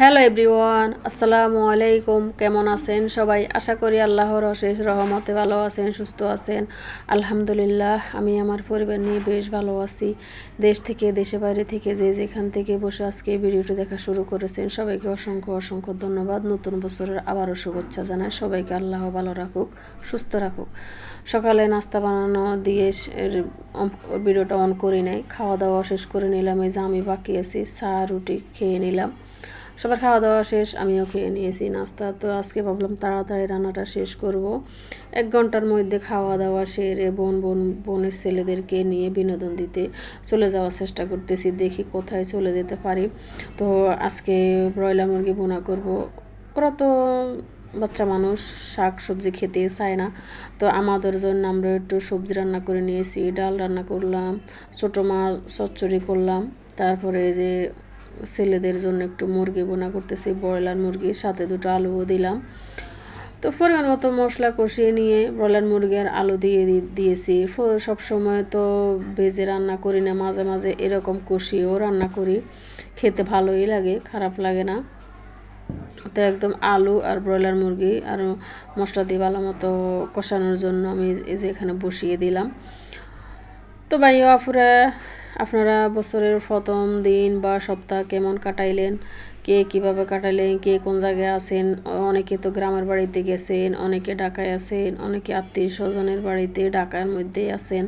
Hello everyone, আসসালামু আলাইকুম। কেমন আছেন সবাই? আশা করি আল্লাহর অশেষ রহমতে ভালো আছেন, সুস্থ আছেন। আলহামদুলিল্লাহ, আমি আমার পরিবার নিয়ে বেশ ভালো আছি। দেশ থেকে, দেশে বাইরে থেকে, যে যেখান থেকে বসে আজকে ভিডিওটি দেখা শুরু করেছেন, সবাইকে অসংখ্য অসংখ্য ধন্যবাদ। নতুন বছরের আবারও শুভেচ্ছা জানাই। সবাইকে আল্লাহ ভালো রাখুক, সুস্থ রাখুক। সকালে নাস্তা বানানো দিয়ে ভিডিওটা অন করি নাই। খাওয়া দাওয়া শেষ করে নিলাম। এই যে আমি বাকি আছি, চা, রুটি খেয়ে নিলাম। সবার খাওয়া দাওয়া শেষ, আমিও খেয়ে নিয়েছি নাস্তা। তো আজকে ভাবলাম তাড়াতাড়ি রান্নাটা শেষ করব। এক ঘণ্টার মধ্যে খাওয়া দাওয়া সেরে বোন বোন, বোনের ছেলেদেরকে নিয়ে বিনোদন দিতে চলে যাওয়ার চেষ্টা করতেছি, দেখি কোথায় চলে যেতে পারি। তো আজকে ব্রয়লার মুরগি বোনা করব। ওরা তো বাচ্চা মানুষ, শাক সবজি খেতে চায় না। তো আমাদের জন্য আমরা একটু সবজি রান্না করে নিয়েছি, ডাল রান্না করলাম, ছোটো মাছ চচ্চড়ি করলাম, তারপরে যে ছেলেদের জন্য একটু মুরগি বোনা করতেছি, ব্রয়লার মুরগি, সাথে দুটো আলুও দিলাম। তো পরিমাণ মতো মশলা কষিয়ে নিয়ে ব্রয়লার মুরগি আর আলু দিয়ে দিয়েছি। সব সময় তো ভেজে রান্না করি না, মাঝে মাঝে এরকম কষিয়েও রান্না করি। খেতে ভালোই লাগে, খারাপ লাগে না। তো একদম আলু আর ব্রয়লার মুরগি আর মশলা দিয়ে ভালো মতো কষানোর জন্য আমি এই যে এখানে বসিয়ে দিলাম। তো ভাই আপুরা আপনারা বছরের প্রথম দিন বা সপ্তাহ কেমন কাটাইলেন? কে কীভাবে কাটাইলেন কে কোন জায়গায় আছেন? অনেকে তো গ্রামের বাড়িতে গেছেন, অনেকে ঢাকায় আছেন, অনেকে আত্মীয় স্বজনের বাড়িতে ঢাকার মধ্যে আছেন।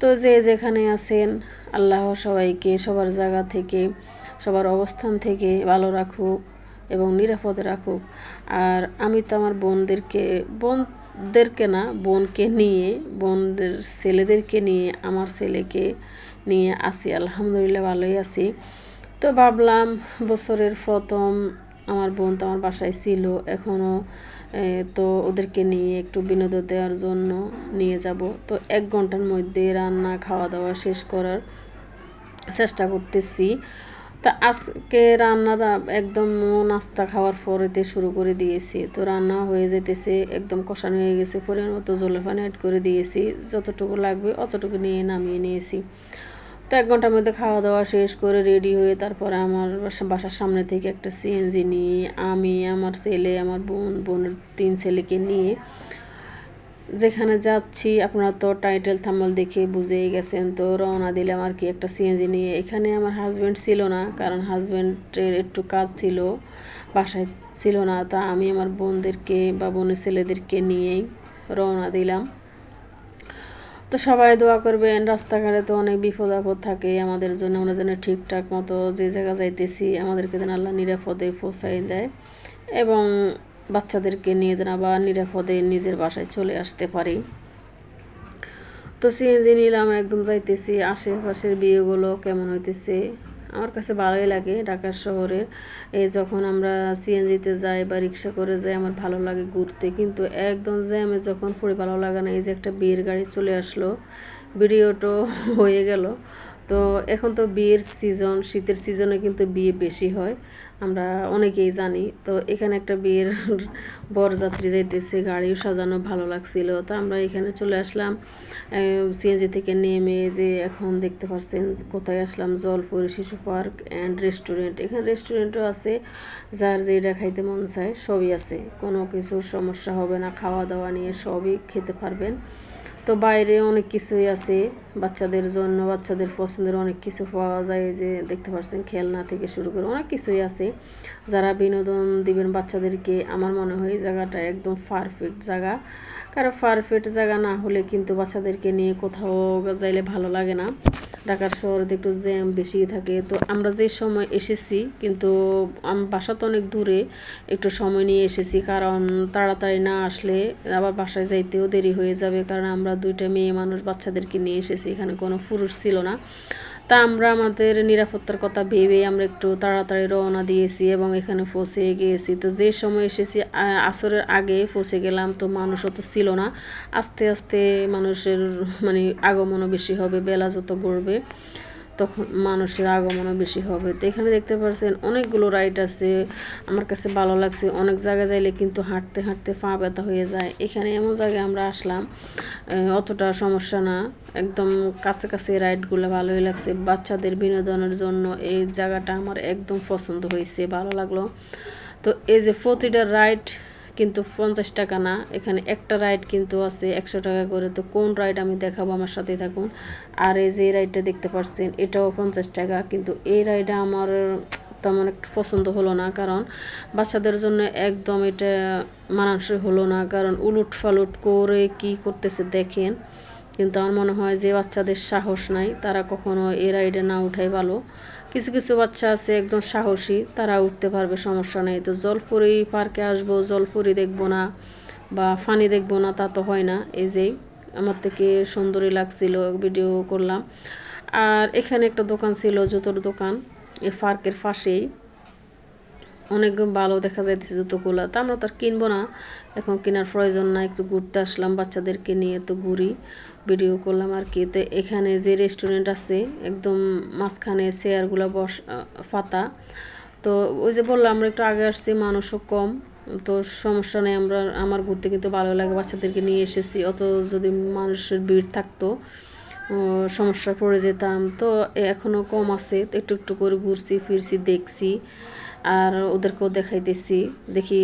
তো যে যেখানে আছেন, আল্লাহ সবাইকে সবার জায়গা থেকে, সবার অবস্থান থেকে ভালো রাখুক এবং নিরাপদে রাখুক। আর আমি তো আমার বোনদেরকে বোনদেরকে না, বোনকে নিয়ে, বোনদের ছেলেদেরকে নিয়ে, আমার ছেলেকে নিয়ে আসি। আলহামদুলিল্লাহ ভালোই আছি। তো ভাবলাম বছরের প্রথম আমার বোন তো আমার বাসায় ছিল এখনও তো ওদেরকে নিয়ে একটু বিনোদন দেওয়ার জন্য নিয়ে যাব। তো এক ঘণ্টার মধ্যে রান্না খাওয়া দাওয়া শেষ করার চেষ্টা করতেছি। তা আজকে রান্নাটা একদম নাস্তা খাওয়ার পরেতে শুরু করে দিয়েছি। তো রান্না হয়ে যেতেছে একদম কষানো হয়ে গেছে, পরিমাণ মতো জলের পানি অ্যাড করে দিয়েছি। যতটুকু লাগবে অতটুকু নিয়ে নামিয়ে নিয়েছি। তো এক ঘণ্টার মধ্যে খাওয়া দাওয়া শেষ করে রেডি হয়ে তারপরে আমার বাসা- বাসার সামনে থেকে একটা সিএনজি নিয়ে আমি, আমার ছেলে, আমার বোন, বোনের তিন ছেলেকে নিয়ে যেখানে যাচ্ছি, আপনারা তো টাইটেল থাম্বল দেখে বুঝেই গেছেন। তো রওনা দিলাম আর কি একটা সিএনজি নিয়ে। এখানে আমার হাজব্যান্ড ছিল না, কারণ হাজব্যান্ডের একটু কাজ ছিল, বাসায় ছিল না। তা আমি আমার বোনদেরকে বা বোনের ছেলেদেরকে নিয়েই রওনা দিলাম। তো সবাই দোয়া করবেন, রাস্তাঘাটে তো অনেক বিপদ আপদ থাকে। আমাদের জন্য আমরা যেন ঠিকঠাক মতো যে জায়গা যাইতেছি, আমাদেরকে যেন আল্লাহ নিরাপদে পৌঁছাই দেয়। এবং বাচ্চাদেরকে নিয়ে যেন আবার নিরাপদে নিজের বাসায় চলে আসতে পারি। তো সিএনজি নিলাম, একদম যাইতেছি। আশেপাশের বিয়েগুলো কেমন হইতেছে? আমার কাছে ভালোই লাগে ঢাকার শহরের এই যখন আমরা সিএনজিতে যাই বা রিক্সা করে যাই, আমার ভালো লাগে ঘুরতে। কিন্তু একদম জ্যামে যখন পড়ে ভালো লাগে না, এই যে একটা বিয়ের গাড়ি চলে আসলো ভিডিওটো হয়ে গেল। তো এখন তো বিয়ের সিজন শীতের সিজনে কিন্তু বিয়ে বেশি হয়। আমরা অনেকেই জানি। তো এখানে একটা বিয়ের বরযাত্রী যাইতেছে, গাড়িও সাজানো ভালো লাগছিল। তো আমরা এখানে চলে আসলাম সিএনজি থেকে নেমে যে এখন দেখতে পাচ্ছেন কোথায় আসলাম, জলপুর শিশু পার্ক অ্যান্ড রেস্টুরেন্ট এখানে রেস্টুরেন্টও আছে, যার যেটা খাইতে মন চায় সবই আছে। কোনো কিছুর সমস্যা হবে না খাওয়া দাওয়া নিয়ে সবই খেতে পারবেন। তো বাইরে অনেক কিছুই আছে। বাচ্চাদের জন্য, বাচ্চাদের পছন্দের অনেক কিছু পাওয়া যায় যে দেখতে পাচ্ছেন খেলনা থেকে শুরু করে অনেক কিছুই আছে। যারা বিনোদন দিবেন বাচ্চাদেরকে, আমার মনে হয় জায়গাটা একদম পারফেক্ট জায়গা। কারণ পারফেক্ট জায়গা না হলে কিন্তু বাচ্চাদেরকে নিয়ে কোথাও যাইলে ভালো লাগে না। ঢাকার শহরে একটু জ্যাম বেশি থাকে। তো আমরা যে সময় এসেছি, কিন্তু বাসা তো অনেক দূরে, একটু সময় নিয়ে এসেছি। কারণ তাড়াতাড়ি না আসলে আবার বাসায় যাইতেও দেরি হয়ে যাবে। কারণ আমরা দুইটা মেয়ে মানুষ বাচ্চাদেরকে নিয়ে এসেছি। এখানে কোনো পুরুষ ছিল না। তা আমরা আমাদের নিরাপত্তার কথা ভেবে আমরা একটু তাড়াতাড়ি রওনা দিয়েছি এবং এখানে ফসে গিয়েছি। তো যে সময় এসেছি আসরের আগে ফসে গেলাম, তো মানুষ অত ছিল না। আস্তে আস্তে মানুষের মানে আগমনও বেশি হবে, বেলা যত গড়বে। তখন মানুষের আগমনও বেশি হবে। তো এখানে দেখতে পাচ্ছেন অনেকগুলো রাইড আছে। আমার কাছে ভালো লাগছে। অনেক জায়গায় যাইলে কিন্তু হাঁটতে হাঁটতে পা ব্যথা হয়ে যায়। এখানে এমন জায়গায় আমরা আসলাম অতটা সমস্যা না। একদম কাছে কাছে রাইডগুলো ভালোই লাগছে। বাচ্চাদের বিনোদনের জন্য এই জায়গাটা আমার একদম পছন্দ হয়েছে, ভালো লাগল। তো এই যে প্রতিটা রাইড কিন্তু পঞ্চাশ টাকা না। এখানে একটা রাইড কিন্তু আছে একশো টাকা করে। তো কোন রাইড আমি দেখাবো আমার সাথে থাকুন। আর এই যে রাইডটা দেখতে পাচ্ছেন এটাও পঞ্চাশ টাকা। কিন্তু এই রাইডটা আমার তেমন একটু পছন্দ হলো না। কারণ বাচ্চাদের জন্য একদম এটা মানানসই হলো না। কারণ উলুট ফালুট করে কি করতেছে দেখেন। কিন্তু আমার মনে হয় যে বাচ্চাদের সাহস নাই, তারা কখনো এ রাইডে না উঠাই ভালো। কিছু কিছু বাচ্চা আছে একদম সাহসী, তারা উঠতে পারবে, সমস্যা নেই। তো জলপুরি পার্কে আসব, জলপুরি দেখব না বা ফানি দেখব না, তা তো হয় না। এই যেই আমার থেকে সুন্দরই লাগছিল ভিডিও করলাম। আর এখানে একটা দোকান ছিল, জুতোর দোকান। এই পার্কের পাশেই। অনেক ভালো দেখা যাইতেছে জুতোগুলো। তা আমরা তো আর কিনবো না। এখন কেনার প্রয়োজন না একটু ঘুরতে আসলাম, বাচ্চাদেরকে নিয়ে তো ঘুরি ভিডিও করলাম আর কি। তো এখানে যে রেস্টুরেন্ট আছে, একদম মাঝখানে চেয়ারগুলো বস ফাতা। তো ওই যে বললাম, আমরা একটু আগে আসছি, মানুষও কম। তো সমস্যা নেই, আমরা, আমার ঘুরতে কিন্তু ভালো লাগে, বাচ্চাদেরকে নিয়ে এসেছি। অত যদি মানুষের ভিড় থাকতো সমস্যা পড়ে যেতাম। তো এখনও কম আছে, তো একটু একটু করে ঘুরছি, ফিরছি, দেখছি। আর ওদেরকেও দেখাইতেছি। দেখি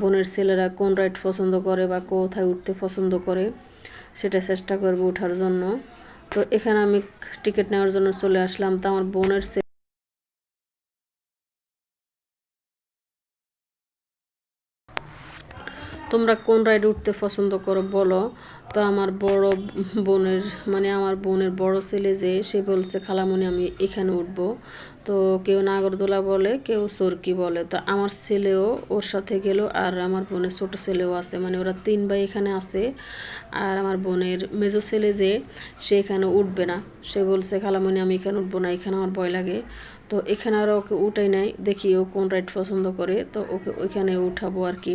বোনের ছেলেরা কোন রাইড পছন্দ করে বা কোথায় উঠতে পছন্দ করে, সেটা চেষ্টা করব ওঠার জন্য। তো এখানে আমি টিকিট নেওয়ার জন্য চলে আসলাম। তো আমার বোনের তোমরা কোন রাইড উঠতে পছন্দ করো বলো। তো আমার বড় বোনের মানে আমার বোনের বড় ছেলে যে, সে বলছে, খালামণি, আমি এখানে উঠব। তো কেউ নাগরদোলা বলে, কেউ সরকি বলে। তো আমার ছেলেও ওর সাথে গেল আর আমার বোনের ছোট ছেলেও আছে। মানে ওরা তিন ভাই এখানে আছে আর আমার বোনের মেজো ছেলে যে, সে এখানে উঠবে না। সে বলছে, খালামণি, আমি এখানে উঠবো না, এখানে আমার ভয় লাগে। তো এখানে আর ওকে উঠাই নাই। দেখি ও কোন রাইড পছন্দ করে। তো ওকে ওইখানে উঠাবো আর কি।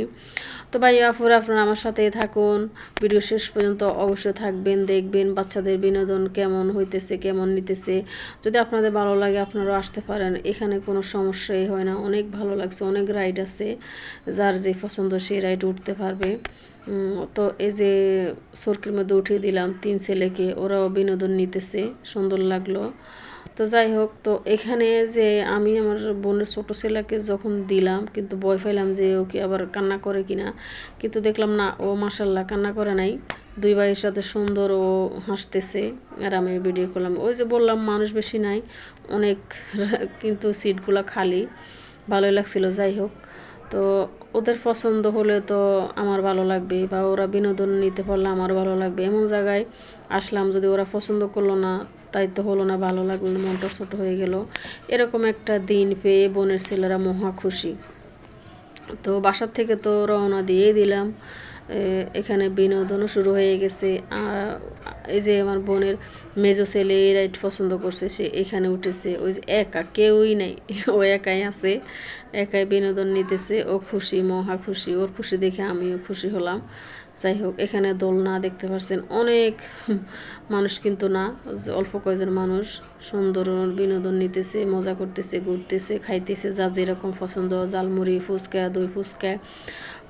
তো ভাই আফুর আপনারা আমার সাথে থাকুন। ভিডিও শেষ পর্যন্ত অবশ্যই থাকবেন, দেখবেন বাচ্চাদের বিনোদন কেমন হইতেছে, কেমন নিতেছে। যদি আপনাদের ভালো লাগে, আপনারাও আসতে পারেন, এখানে কোনো সমস্যাই হয় না। অনেক ভালো লাগছে, অনেক রাইড আছে, যার যে পছন্দ সেই রাইড উঠতে পারবে। তো এই যে সরকির মধ্যে উঠিয়ে দিলাম তিন ছেলেকে, ওরাও বিনোদন নিতেছে, সুন্দর লাগল। তো যাই হোক, তো এখানে যে আমি আমার বোনের ছোটো ছেলেকে যখন দিলাম, কিন্তু ভয় পাইলাম যে ও কি আবার কান্না করে কিনা, কিন্তু দেখলাম না, ও মাসাল্লাহ কান্না করে নাই। দুই ভাইয়ের সাথে সুন্দর ও হাসতেছে আর আমি ভিডিও করলাম। ওই যে বললাম, মানুষ বেশি নাই, অনেক, কিন্তু সিটগুলো খালি। ভালোই লাগছিল, যাই হোক। তো ওদের পছন্দ হলে তো আমার ভালো লাগবে বা ওরা বিনোদন নিতে পারলে আমার ভালো লাগবে। এমন জায়গায় আসলাম, যদি ওরা পছন্দ করল না, তাই তো হলো না, ভালো লাগল না, মনটা ছোটো হয়ে গেল। এরকম একটা দিন পেয়ে বোনের ছেলেরা মহা খুশি। তো বাসার থেকে তো রওনা দিয়ে দিলাম। এখানে বিনোদনও শুরু হয়ে গেছে। এই যে আমার বোনের মেজো ছেলে এই রাইড পছন্দ করছে, সে এখানে উঠেছে। ওই যে একা, কেউই নাই। ও একাই আছে, একাই বিনোদন নিতেছে। ও খুশি, মহা খুশি। ওর খুশি দেখে আমিও খুশি হলাম। যাই হোক, এখানে দোলনা দেখতে পাচ্ছেন অনেক মানুষ কিন্তু না অল্প কয়েকজন মানুষ। সুন্দর বিনোদন নিতেছে, মজা করতেছে, ঘুরতেছে, খাইতেছে, যা যেরকম পছন্দ। জালমুড়ি ফুচকা, দই ফুচকা।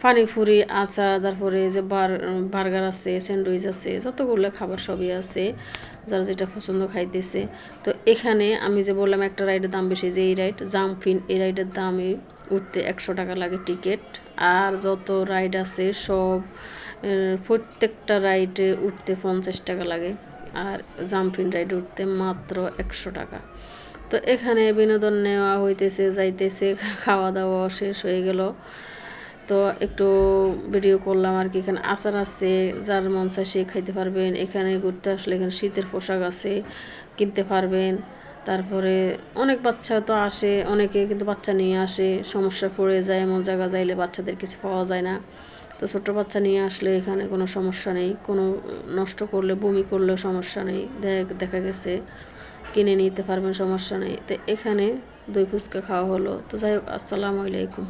পানিপুরি আচার তারপরে যে বার বার্গার আছে, স্যান্ডউইচ আছে, যতগুলো খাবার সবই আছে, যারা যেটা পছন্দ খাইতেছে। তো এখানে আমি যে বললাম একটা রাইডের দাম বেশি, যে এই রাইড জাম্পিন এই রাইডের দামে উঠতে একশো টাকা লাগে টিকিট। আর যত রাইড আছে, সব প্রত্যেকটা রাইডে উঠতে পঞ্চাশ টাকা লাগে। আর জাম্পিং রাইড উঠতে মাত্র একশো টাকা। তো এখানে বিনোদন নেওয়া হইতেছে, যাইতেছে, খাওয়া দাওয়া শেষ হয়ে গেল। তো একটু ভিডিও করলাম আর কি। এখানে আচার আছে, যার মন চায় সে খাইতে পারবেন। এখানে ঘুরতে আসলে এখানে শীতের পোশাক আছে, কিনতে পারবেন। তারপরে অনেক বাচ্চা তো আসে, অনেকে কিন্তু বাচ্চা নিয়ে আসে সমস্যা পড়ে যায়, এমন জায়গা যাইলে বাচ্চাদের কিছু পাওয়া যায় না। তো ছোটো বাচ্চা নিয়ে আসলে এখানে কোনো সমস্যা নেই। কোনো নষ্ট করলে, বমি করলেও সমস্যা নেই। দেখ, দেখা গেছে, কিনে নিতে পারবেন, সমস্যা নেই। তো এখানে দই ফুচকা খাওয়া হলো। তো যাই হোক, আসসালামু আলাইকুম।